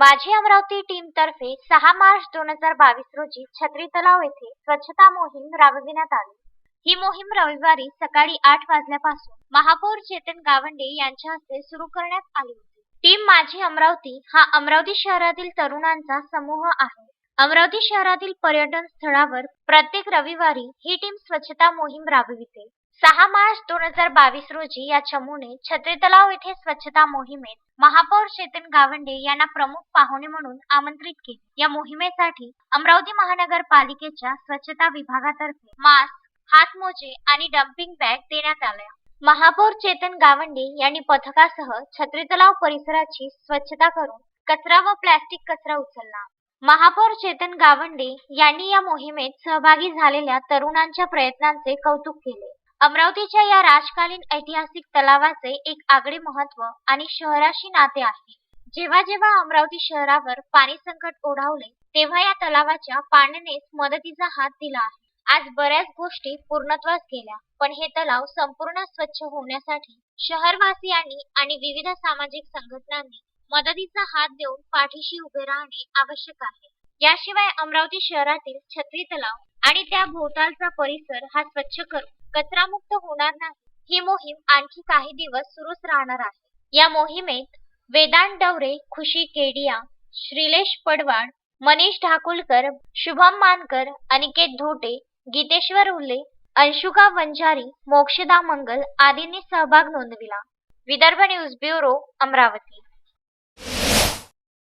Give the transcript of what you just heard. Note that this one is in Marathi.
माझी अमरावती टीम तर्फे सहा मार्च दोन हजार बावीस रोजी छत्री तलाव येथे स्वच्छता मोहीम राबविण्यात आली. ही मोहीम रविवारी सकाळी आठ वाजल्यापासून महापौर चेतन गावंडे यांच्या हस्ते सुरू करण्यात आली होती. टीम माझी अमरावती हा अमरावती शहरातील तरुणांचा समूह आहे. अमरावती शहरातील पर्यटन स्थळावर प्रत्येक रविवारी ही टीम स्वच्छता मोहीम राबविते. सहा मार्च दोन हजार बावीस रोजी या चमूने छत्री तलाव येथे स्वच्छता मोहिमेत महापौर चेतन गावंडे यांना प्रमुख पाहुणे म्हणून आमंत्रित केले. या मोहिमेसाठी अमरावती महानगरपालिकेच्या स्वच्छता विभागातर्फे मास्क हातमोजे आणि डम्पिंग बॅग देण्यात आल्या. महापौर चेतन गावंडे यांनी पथकासह छत्री तलाव परिसराची स्वच्छता करून कचरा व प्लॅस्टिक कचरा उचलला. महापौर चेतन गावंडे यांनी या मोहिमेत सहभागी झालेल्या तरुणांच्या प्रयत्नांचे कौतुक केले. अमरावतीच्या या राजकालीन ऐतिहासिक तलावाचे एक आगळे महत्त्व आणि शहराशी नाते आहे. जेव्हा जेव्हा अमरावती शहरावर पाणी संकट ओढावले तेव्हा या तलावाच्या पाण्यानेच मदतीचा हात दिला आहे. आज बऱ्याच गोष्टी पूर्णत्वास गेल्या पण हे तलाव संपूर्ण स्वच्छ होण्यासाठी शहरवासियांनी आणि विविध सामाजिक संघटनांनी मदतीचा हात देऊन पाठीशी उभे राहणे आवश्यक आहे. याशिवाय अमरावती शहरातील छत्री तलाव आणि त्या भोवतालचा परिसर हा स्वच्छ करून कचरामुक्त होणार नाही. ही मोहीम आणखी काही दिवस सुरूच राहणार आहे. या मोहिमेत वेदांत डवरे खुशी केडिया श्रीलेश पडवाड मनीष ढाकुलकर शुभम मानकर अनिकेत धोटे गीतेश्वर उल्ले अंशुका वंजारी मोक्षदा मंगल आदींनी सहभाग नोंदविला. Vidarbha news bureau Amravati.